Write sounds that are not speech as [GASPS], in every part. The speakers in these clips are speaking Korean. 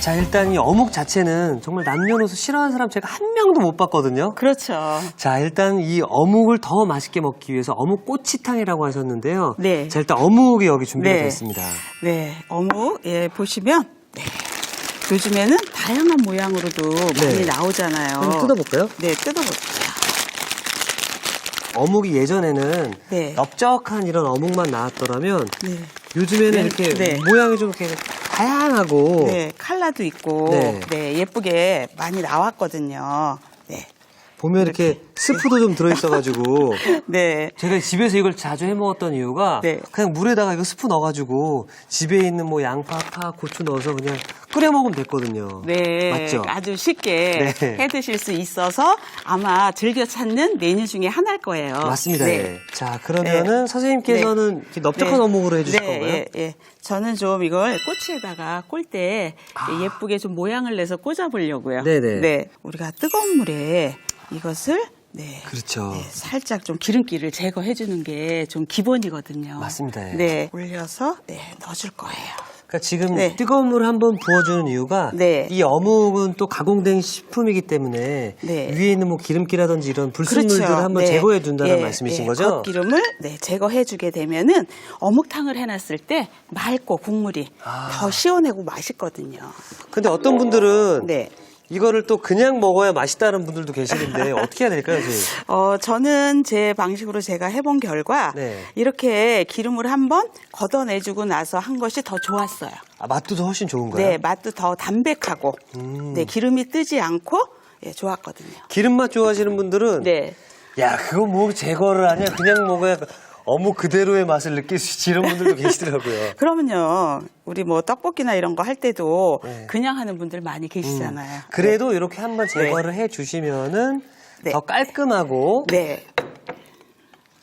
자, 일단 이 어묵 자체는 정말 남녀노소 싫어하는 사람 제가 한 명도 못 봤거든요. 그렇죠. 자, 일단 이 어묵을 더 맛있게 먹기 위해서 어묵 꼬치탕이라고 하셨는데요. 네. 자, 일단 어묵이 여기 준비가 네. 되어 있습니다. 네, 어묵 예 보시면 네. 요즘에는 다양한 모양으로도 많이 네. 나오잖아요. 한번 뜯어볼까요? 네, 뜯어볼게요. 어묵이 예전에는 네. 넓적한 이런 어묵만 나왔더라면 네. 요즘에는 네, 이렇게 네. 모양이 좀 이렇게 다양하고 네, 칼라도 있고 네. 네. 예쁘게 많이 나왔거든요. 네. 보면 이렇게 스프도 좀 들어있어가지고 [LAUGHS] 네. 제가 집에서 이걸 자주 해 먹었던 이유가 네. 그냥 물에다가 이거 스프 넣어가지고 집에 있는 뭐 양파, 파, 고추 넣어서 그냥 끓여 먹으면 됐거든요. 네, 맞죠? 아주 쉽게 네. 해 드실 수 있어서 아마 즐겨 찾는 메뉴 중에 하나일 거예요. 맞습니다. 네. 예. 자 그러면은 선생님께서는 이렇게 넓적한 네. 어묵으로 해주실 네, 건가요? 예, 예. 저는 좀 이걸 꼬치에다가 꼴 때 예쁘게 좀 모양을 내서 꽂아보려고요. 아. 네네. 네, 우리가 뜨거운 물에 이것을 네, 그렇죠. 네, 살짝 좀 기름기를 제거해 주는 게 좀 기본이거든요. 맞습니다, 예. 네, 올려서 네, 넣어 줄 거예요. 그러니까 지금 네. 뜨거운 물을 한번 부어주는 이유가 네. 이 어묵은 또 가공된 식품이기 때문에 네. 위에 있는 뭐 기름기라든지 이런 불순물들을 한번 네. 제거해 준다는 예, 말씀이신 예, 거죠? 겉기름을 네, 제거해 주게 되면은 어묵탕을 해놨을 때 맑고 국물이 아. 더 시원하고 맛있거든요. 근데 어떤 분들은 네. 이거를 또 그냥 먹어야 맛있다는 분들도 계시는데 [LAUGHS] 어떻게 해야 될까요, 선생님? 어, 저는 제 방식으로 제가 해본 결과 네. 이렇게 기름을 한번 걷어내주고 나서 한 것이 더 좋았어요. 아, 맛도 더 훨씬 좋은가요? 네, 맛도 더 담백하고, 음. 네, 기름이 뜨지 않고, 예, 좋았거든요. 기름 맛 좋아하시는 분들은 네. 야 그거 뭐 제거를 하냐 그냥 먹어야 어묵 그대로의 맛을 느낄 수 있지 이런 분들도 [LAUGHS] 계시더라고요. 그러면요, 우리 뭐 떡볶이나 이런 거 할 때도 네. 그냥 하는 분들 많이 계시잖아요. 그래도 이렇게 한번 제거를 해 주시면은 네. 더 깔끔하고 네.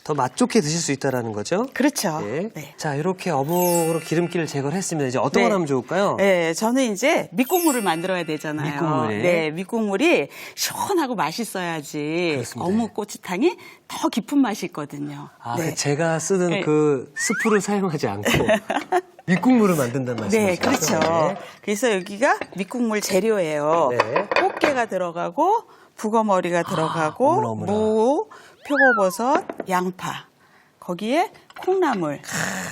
더 맛 좋게 드실 수 있다라는 거죠. 그렇죠. 네. 네. 자 이렇게 어묵으로 기름기를 제거를 했습니다. 이제 어떤 네. 걸 하면 좋을까요? 네, 저는 이제 밑국물을 만들어야 되잖아요. 밑국물에. 네, 밑국물이 시원하고 맛있어야지 그렇습니다. 어묵 꼬치탕이 더 깊은 맛이 있거든요. 아, 네. 그 제가 쓰는 네. 그 스프를 사용하지 않고 [LAUGHS] 밑국물을 만든다는 네, 말씀이시죠? 그렇죠. 그래서 여기가 밑국물 재료예요. 네. 꽃게가 들어가고 북어머리가 들어가고 어머나, 어머나. 무, 표고버섯, 양파. 거기에 콩나물,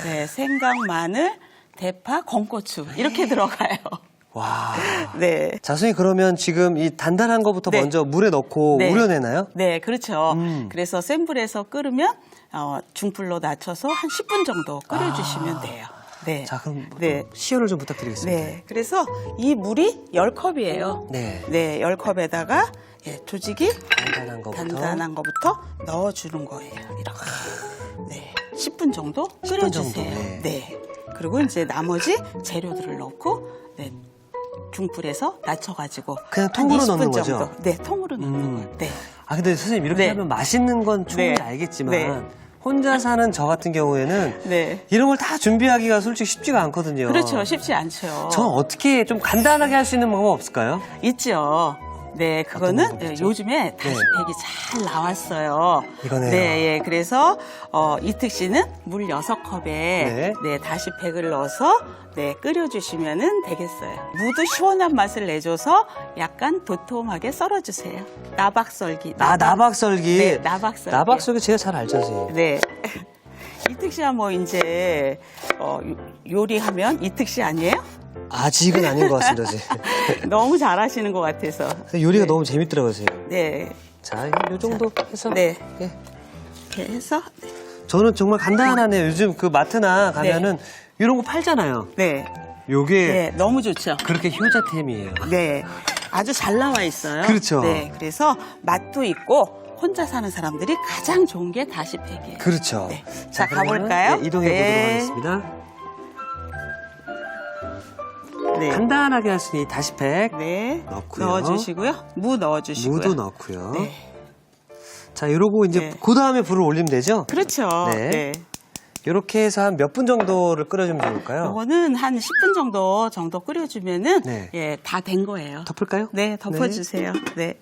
네, 생강, 마늘, 대파, 건고추 이렇게 들어가요. 와. [LAUGHS] 네. 자, 선생님 그러면 지금 이 단단한 거부터 네. 먼저 물에 넣고 네. 우려내나요? 네, 그렇죠. 음. 그래서 센 불에서 끓으면 어, 중불로 낮춰서 한 10분 정도 끓여주시면 돼요. 네. 자, 그럼 네. 또 시연을 좀 부탁드리겠습니다. 네. 그래서 이 물이 10컵이에요. 네. 네, 10컵에다가 예, 조직이 단단한 거부터. 단단한 거부터 넣어주는 거예요. 이렇게. 네. 10분 정도 10분 끓여주세요. 정도, 네. 네. 그리고 이제 나머지 재료들을 넣고 네. 중불에서 낮춰가지고 그냥 한 통으로 20분 넣는 정도. 거죠? 네, 통으로 넣는 음. 거예요. 네. 아, 근데 선생님 이렇게 네. 하면 맛있는 건 충분히 네. 알겠지만 네. 혼자 사는 저 같은 경우에는 네. 이런 걸 다 준비하기가 솔직히 쉽지가 않거든요. 그렇죠. 쉽지 않죠. 저는 어떻게 좀 간단하게 할 수 있는 방법 없을까요? 있죠. 네, 그거는 방법이죠? 요즘에 다시 팩이 잘 나왔어요. 이거네요. 네, 예. 그래서 어, 이특 씨는 물 6컵에 네. 네. 다시 팩을 넣어서 네, 끓여 주시면은 되겠어요. 무도 시원한 맛을 내줘서 약간 도톰하게 썰어 주세요. 나박썰기. 아, 나박썰기. 네, 나박썰기. 나박썰기 제가 잘 알죠, 선생님. 네. [LAUGHS] 이특 씨야 뭐 이제 어, 요- 요리하면 이특 씨 아니에요? 아직은 아닌 것 같습니다, 선생님. [LAUGHS] 너무 잘하시는 것 같아서. 요리가 네. 너무 재밌더라고요, 선생님. 네. 자, 요 정도 해서. 네. 예. 이렇게 해서 저는 정말 간단하네요. 요즘 그 마트나 가면은 이런 거 팔잖아요. 네. 요게 네, 너무 좋죠. 그렇게 효자템이에요. 네. 아주 잘 나와 있어요. 그렇죠. 네. 그래서 맛도 있고 혼자 사는 사람들이 가장 좋은 게 다시팩이에요. 그렇죠. 네. 자, 그러면, 가볼까요? 네, 이동해 네. 보도록 하겠습니다. 네. 간단하게 할 수 있는 이 다시팩. 네. 넣고요. 넣어주시고요. 무 넣어주시고요. 무도 넣고요. 네. 자, 이러고 이제 네. 그 다음에 불을 올리면 되죠? 그렇죠. 네. 네. 이렇게 해서 한 몇 분 정도를 끓여주면 좋을까요? 요거는 한 10분 정도 정도 끓여주면은 네. 예, 다 된 거예요. 덮을까요? 네, 덮어주세요. 네.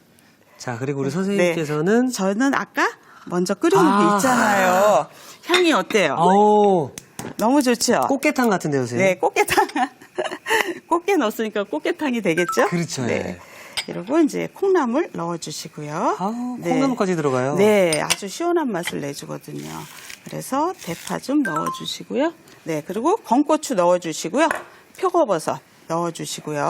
자, 그리고 우리 선생님께서는 저는 아까 먼저 끓여놓은 아. 게 있잖아요. 향이 어때요? 어우, 너무 좋죠? 꽃게탕 같은데요, 선생님? 네, 꽃게탕. [LAUGHS] 꽃게 넣었으니까 꽃게탕이 되겠죠? 그렇죠, 예. 그리고 이제 콩나물 넣어주시고요. 아우, 네. 콩나물까지 들어가요. 네, 아주 시원한 맛을 내주거든요. 그래서 대파 좀 넣어주시고요. 네, 그리고 건고추 넣어주시고요. 표고버섯 넣어주시고요.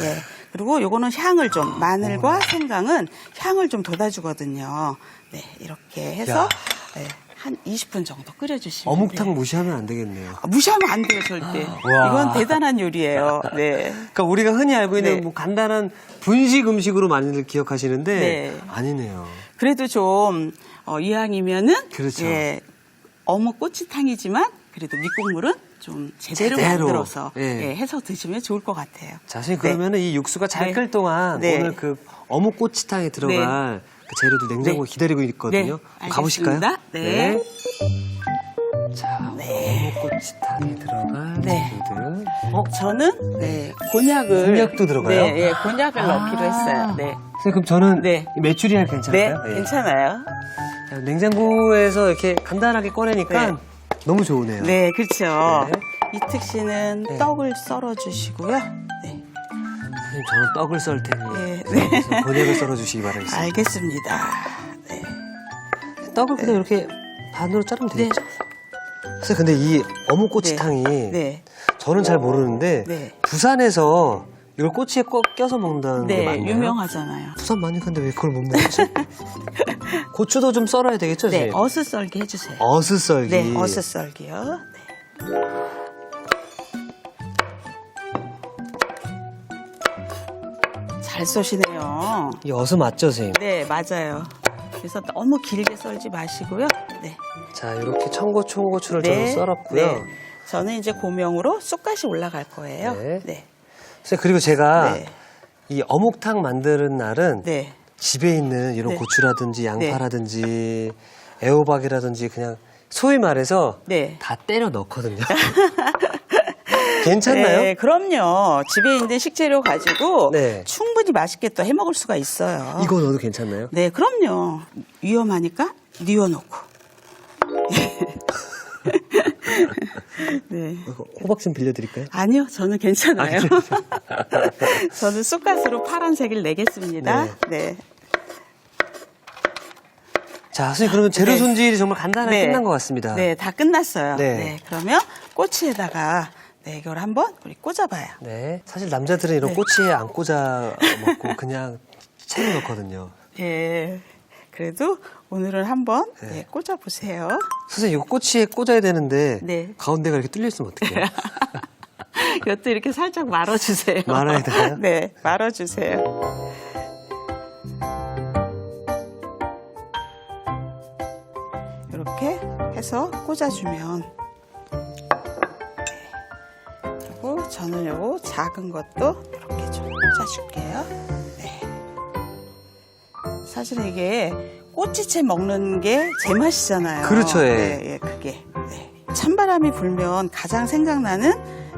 네, 그리고 요거는 향을 좀 마늘과 생강은 향을 좀 돋아주거든요. 네, 이렇게 해서 야. 네, 한 20분 정도 끓여주시면 어묵탕 돼요. 무시하면 안 되겠네요. 아, 무시하면 안 돼요, 절대. 와. 이건 대단한 요리예요. 네. [LAUGHS] 그러니까 우리가 흔히 알고 있는 네. 뭐 간단한 분식 음식으로 많이들 기억하시는데 네. 아니네요. 그래도 좀 어, 이왕이면은 그렇죠. 예, 어묵 꼬치탕이지만 그래도 밑국물은 좀 제대로, 제대로. 만들어서 예. 예, 해서 드시면 좋을 것 같아요. 자, 선생님 그러면 은 이 육수가 잘 네. 끓 동안 네. 오늘 그 어묵 꼬치탕에 들어갈 그 재료도 냉장고에 네. 기다리고 있거든요. 네, 가보실까요? 알겠습니다. 네. 자, 어묵 꼬치탕에 들어갈 네. 재료들. 어, 저는 네, 곤약을 곤약도 들어가요? 네, 예, 곤약을 넣기로 했어요. 네. 선생님 그럼 저는 네. 이 메추리알 네, 괜찮을까요? 예. 괜찮아요. 자, 냉장고에서 이렇게 간단하게 꺼내니까 네. 너무 좋으네요. 네, 그렇죠. 네. 이특 씨는 네. 떡을 썰어 주시고요. 네. 선생님 저는 떡을 썰 테니 네, 그래서 곤약을 썰어주시기 바라겠습니다. 알겠습니다. 네. 떡을 그냥 이렇게 반으로 자르면 되겠죠? 선생님 근데 이 어묵 꼬치탕이 네. 저는 잘 모르는데 네. 부산에서 이걸 꼬치에 꼭 껴서 먹는다는 게 네, 맞나요? 유명하잖아요. 부산 많이 간데 왜 그걸 못 먹지? [LAUGHS] 고추도 좀 썰어야 되겠죠? 네, 선생님? 어슷 썰기 해주세요. 어슷 썰기. 네, 어슷 썰기요. 네. 잘 쏘시네요. 이 어슷 맞죠, 선생님? 네, 맞아요. 그래서 너무 길게 썰지 마시고요. 네. 자, 이렇게 청고추, 홍고추를 네. 저는 썰었고요. 네. 저는 이제 고명으로 쑥갓이 올라갈 거예요. 네. 네. 선생님, 그리고 제가 네. 이 어묵탕 만드는 날은 네. 집에 있는 이런 네. 고추라든지 양파라든지 애호박이라든지 그냥 소위 말해서 네. 다 때려 넣거든요. [LAUGHS] 괜찮나요? 네, 그럼요. 집에 있는 식재료 가지고 네. 충분히 맛있게 또 해 먹을 수가 있어요. 이거 넣어도 괜찮나요? 네, 그럼요. 위험하니까 뉘어놓고. [LAUGHS] 네. 호박 좀 빌려드릴까요? 아니요, 저는 괜찮아요. [LAUGHS] 저는 쑥갓으로 파란색을 내겠습니다. 네. 자, 선생님 그러면 재료 네. 손질이 정말 간단하게 네. 끝난 것 같습니다. 네, 다 끝났어요. 네. 네. 그러면 꼬치에다가 네, 이걸 한번 우리 꽂아봐요. 네. 사실 남자들은 이런 네. 꼬치에 안 꽂아 먹고 그냥 채로 넣거든요. [LAUGHS] 예. 그래도 오늘은 한번 네. 네, 꽂아보세요. 선생님 이거 꼬치에 꽂아야 되는데 네. 가운데가 이렇게 뚫려 있으면 어떡해요? [LAUGHS] 이것도 이렇게 살짝 말아주세요. 말아야 되나요? [LAUGHS] 네, 말아주세요. 이렇게 해서 꽂아주면 저는 요거 작은 것도 이렇게 좀 꽂아줄게요. 네. 사실 이게 꼬치채 먹는 게 제맛이잖아요. 그렇죠, 예. 네, 예, 그게. 네. 찬바람이 불면 가장 생각나는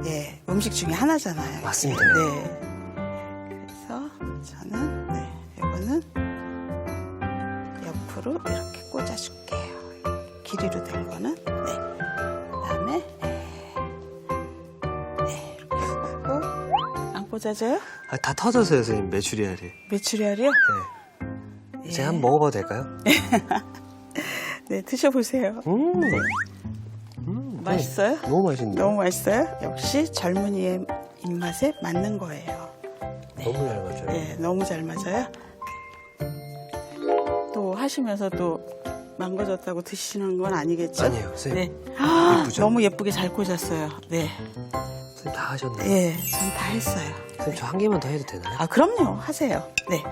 예, 음식 중에 하나잖아요. 맞습니다. 네. 안 꽂아져요? 아, 다 터졌어요, 선생님 메추리알이. 메추리알이요? 네. 제가 한번 먹어봐도 될까요? [LAUGHS] 네 드셔보세요. 음, 맛있어요? 너무 맛있는데. 너무 맛있어요? 역시 젊은이의 입맛에 맞는 거예요. 너무 잘 맞아요. 네, 너무 잘 맞아요. 또 하시면서 또 망가졌다고 드시는 건 아니겠죠? 아니에요, 선생님. 네. 아? [GASPS] 너무 예쁘게 잘 꽂았어요. 네. 선생님 다 하셨네요. 예, 전 다 했어요. 선생님 저한 개만 더 해도 되나요? 아, 그럼요. 하세요. 네.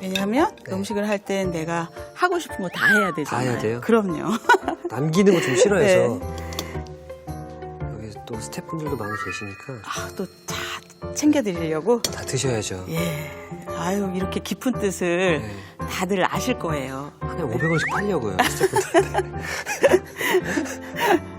왜냐하면 네. 음식을 할 땐 내가 하고 싶은 거 다 해야 되잖아요. 다 해야 돼요? 그럼요. [LAUGHS] 남기는 거 좀 싫어해서. 네. 여기 또 스태프분들도 많이 계시니까 아, 또 다 챙겨드리려고. 다 드셔야죠. 예. 아유, 이렇게 깊은 뜻을 네. 다들 아실 거예요. 한해 500원씩 팔려고요, [LAUGHS] 스태프분들한테. [LAUGHS]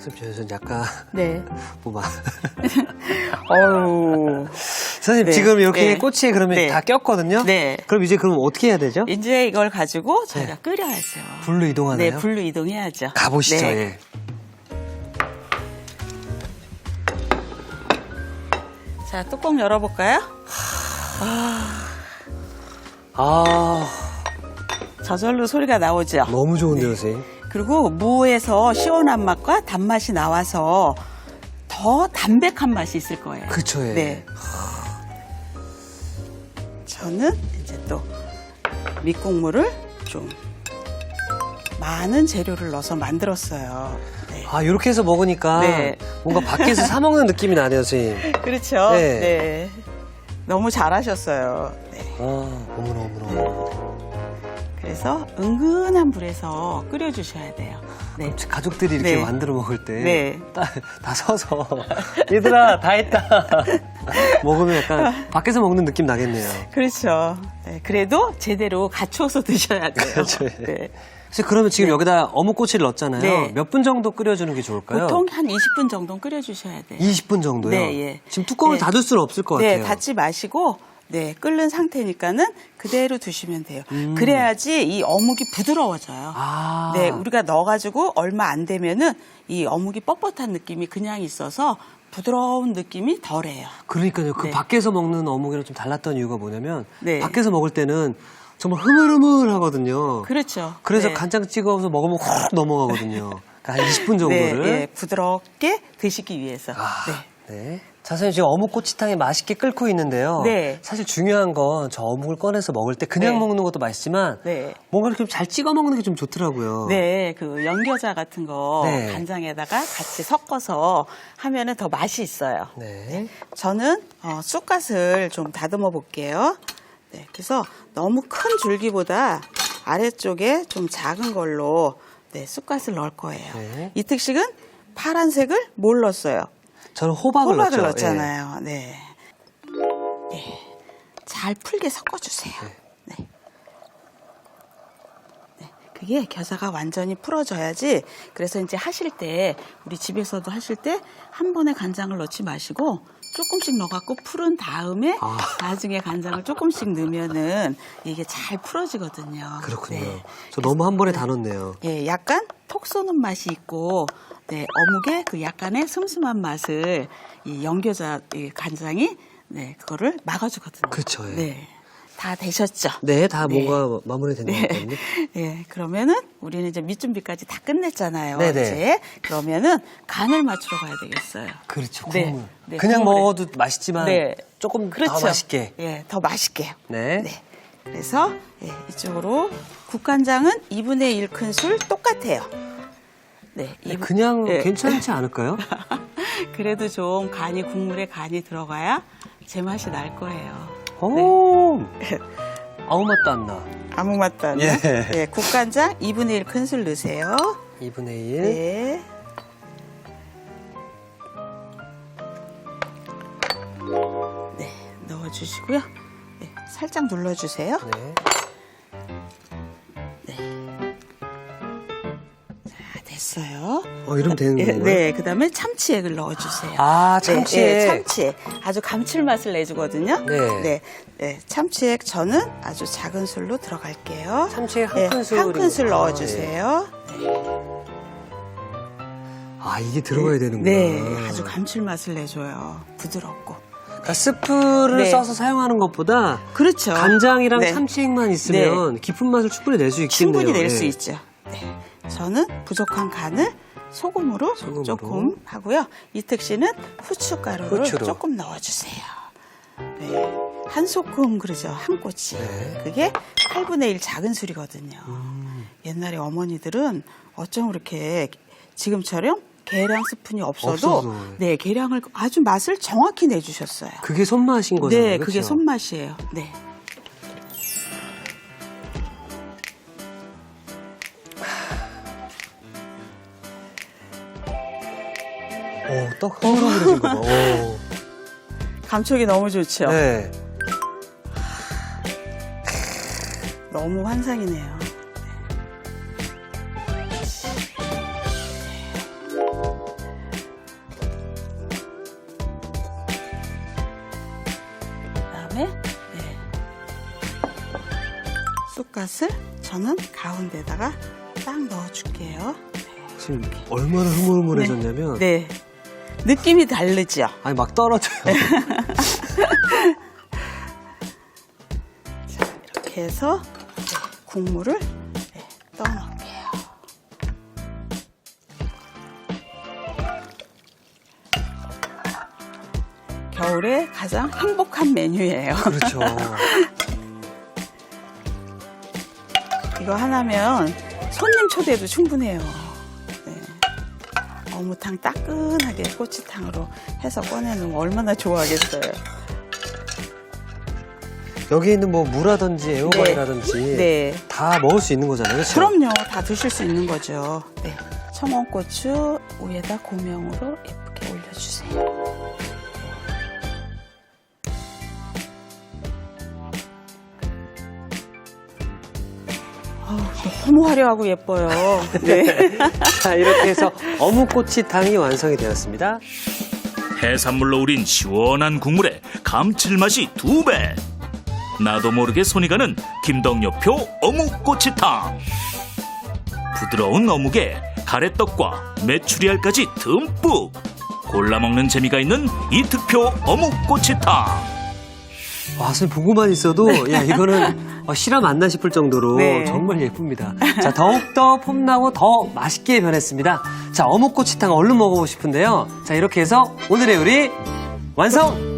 선생님, 저는 약간, [LAUGHS] 네. [LAUGHS] 뭐, 막. [LAUGHS] 어우. 선생님, 네. 지금 이렇게 네. 꼬치에 그러면 네. 다 꼈거든요? 네. 그럼 이제 그럼 어떻게 해야 되죠? 이제 이걸 가지고 저희가 끓여야죠. 불로 이동하나요? 네, 불로 이동해야죠. 가보시죠, 네. 예. 자, 뚜껑 열어볼까요? 아, 저절로 소리가 나오죠. 너무 좋은데요, 선생님. 그리고 무에서 시원한 맛과 단맛이 나와서 더 담백한 맛이 있을 거예요. 그쵸, 예. 네. 저는 이제 또 밑국물을 좀 많은 재료를 넣어서 만들었어요. 네. 아, 이렇게 해서 먹으니까 네. 뭔가 밖에서 사 먹는 느낌이 나네요, 선생님. [LAUGHS] 그렇죠. 네. 네. 너무 잘하셨어요. 네. 아, 어머나, 어머나, 어머나. 그래서 은근한 불에서 끓여주셔야 돼요. 네. 가족들이 이렇게 네. 만들어 먹을 때. 네. 다, 다 서서. [LAUGHS] 얘들아, 다 했다. [LAUGHS] 먹으면 약간 밖에서 먹는 느낌 나겠네요. 그렇죠. 네, 그래도 제대로 갖추어서 드셔야 돼요. [LAUGHS] 그렇죠, 예. 네. 사실 그러면 지금 여기다 어묵꼬치를 넣었잖아요. 네. 몇 분 정도 끓여주는 게 좋을까요? 보통 한 20분 정도 끓여주셔야 돼요. 20분 정도요? 네, 예. 지금 뚜껑을 네. 닫을 수는 없을 것 네, 같아요. 닫지 마시고 네, 끓는 상태니까는 그대로 두시면 돼요. 음. 그래야지 이 어묵이 부드러워져요. 아. 네, 우리가 넣어가지고 얼마 안 되면은 이 어묵이 뻣뻣한 느낌이 그냥 있어서 부드러운 느낌이 덜해요. 그러니까요. 그 네. 밖에서 먹는 어묵이랑 좀 달랐던 이유가 뭐냐면 네. 밖에서 먹을 때는 정말 흐물흐물하거든요. 그렇죠. 그래서 네. 간장 찍어서 먹으면 확 넘어가거든요. 그러니까 한 20분 [LAUGHS] 네, 정도를. 예, 부드럽게 드시기 위해서. 아, 네. 네. 자, 선생님 지금 어묵 꼬치탕이 맛있게 끓고 있는데요. 네. 사실 중요한 건 저 어묵을 꺼내서 먹을 때 그냥 네. 먹는 것도 맛있지만 네. 뭔가 이렇게 잘 찍어 먹는 게 좀 좋더라고요. 네, 그 연겨자 같은 거 네. 간장에다가 같이 섞어서 하면은 더 맛이 있어요. 네. 저는 어, 쑥갓을 좀 다듬어 볼게요. 네, 그래서 너무 큰 줄기보다 아래쪽에 좀 작은 걸로 네, 쑥갓을 넣을 거예요. 네. 이 특식은 파란색을 뭘 넣었어요? 저는 호박을, 호박을 넣었죠. 넣었잖아요. 네. 네. 잘 풀게 섞어주세요. 네. 네. 그게 겨자가 완전히 풀어져야지. 그래서 이제 하실 때, 우리 집에서도 하실 때, 한 번에 간장을 넣지 마시고, 조금씩 넣어갖고 풀은 다음에, 아. 나중에 간장을 조금씩 넣으면은, 이게 잘 풀어지거든요. 예. 그렇군요. 네. 저 너무 한 번에 다 넣었네요. 예, 약간 톡 쏘는 맛이 있고, 네, 어묵의 그 약간의 슴슴한 맛을 이 연겨자 이 간장이 네, 그거를 막아주거든요. 그쵸, 예. 네. 다 되셨죠? 네, 다 네. 뭔가 마무리된 것 같거든요. 예, [LAUGHS] 그러면은 우리는 이제 밑준비까지 다 끝냈잖아요. 네네. 이제 그러면은 간을 맞추러 가야 되겠어요. 그렇죠. 네. 국물. 네, 그냥 국물에. 먹어도 맛있지만 네. 조금 그렇죠. 더 맛있게. 예, 더 맛있게요. 네. 네. 그래서 예, 이쪽으로 국간장은 2분의 1 큰술 똑같아요. 네, 네, 이분- 그냥 예. 괜찮지 않을까요? [LAUGHS] 그래도 좀 간이 국물에 간이 들어가야 제 맛이 날 거예요. 오, 아무 맛도 안 나. 아무 맛도 안 나. 예. 네, 국간장 2분의 1 큰술 넣으세요. 2분의 1. 네. 네, 넣어주시고요. 네, 살짝 눌러주세요. 네. 자, 됐어요. 어, 이러면 되는 예, 건가요? 네, 그 다음에 참치액을 넣어주세요. 아, 네, 참치액. 네, 참치액. 아주 감칠맛을 내주거든요. 네. 네, 네, 참치액 저는 아주 작은 술로 들어갈게요. 참치액 한 네, 큰술. 한 큰술 아, 넣어주세요. 아, 이게 들어가야 되는구나. 네, 아주 감칠맛을 내줘요. 부드럽고. 그러니까 스프를 네. 써서 사용하는 것보다 그렇죠. 간장이랑 네. 참치액만 있으면 깊은 맛을 충분히 낼 수 있겠네요. 충분히 낼 네. 수 있죠. 네. 저는 부족한 간을 소금으로, 소금으로. 조금 하고요. 이특 씨는 후춧가루를 후추로. 조금 넣어주세요. 네. 한 소금 그러죠. 한 꼬치. 네. 그게 8분의 1 작은 술이거든요. 음. 옛날에 어머니들은 어쩜 그렇게 지금처럼 계량 스푼이 없어도 없어도. 네 계량을 아주 맛을 정확히 내주셨어요. 그게 손맛인 거잖아요. 네, 그게 그렇죠? 손맛이에요. 네. 오, 떡 흐물흐물해진 거 봐. 오. 감촉이 너무 좋죠. 네. 너무 환상이네요. 그다음에 네. 쑥갓을 저는 가운데다가 딱 넣어줄게요. 지금 얼마나 흐물흐물해졌냐면 네. 느낌이 다르죠? 아니 막 떨어져요. [LAUGHS] 이렇게 해서 국물을 네, 떠놓을게요. 겨울에 가장 행복한 메뉴예요. 그렇죠. [LAUGHS] 이거 하나면 손님 초대도 충분해요. 네. 어묵탕 따끈하게 꼬치탕으로 해서 꺼내는 거 얼마나 좋아하겠어요. 여기 있는 뭐 무라든지 애호박이라든지 네. 다 먹을 수 있는 거잖아요. 그렇죠? 그럼요. 다 드실 수 있는 거죠. 네. 청원고추 위에다 고명으로 예쁘게 너무 화려하고 예뻐요. [LAUGHS] 네. 자, 이렇게 해서 어묵꼬치탕이 완성이 되었습니다. 해산물로 우린 시원한 국물에 감칠맛이 두 배. 나도 모르게 손이 가는 김덕여표 어묵꼬치탕. 부드러운 어묵에 가래떡과 메추리알까지 듬뿍 골라 먹는 재미가 있는 이특표 어묵꼬치탕. 와, 선생님 보고만 있어도 야 [LAUGHS] 이거는 어, 실화 맞나 싶을 정도로 네. 정말 예쁩니다. 자, 더욱더 폼나고 더 맛있게 변했습니다. 자, 어묵꼬치탕 얼른 먹어보고 싶은데요. 자, 이렇게 해서 오늘의 요리 완성!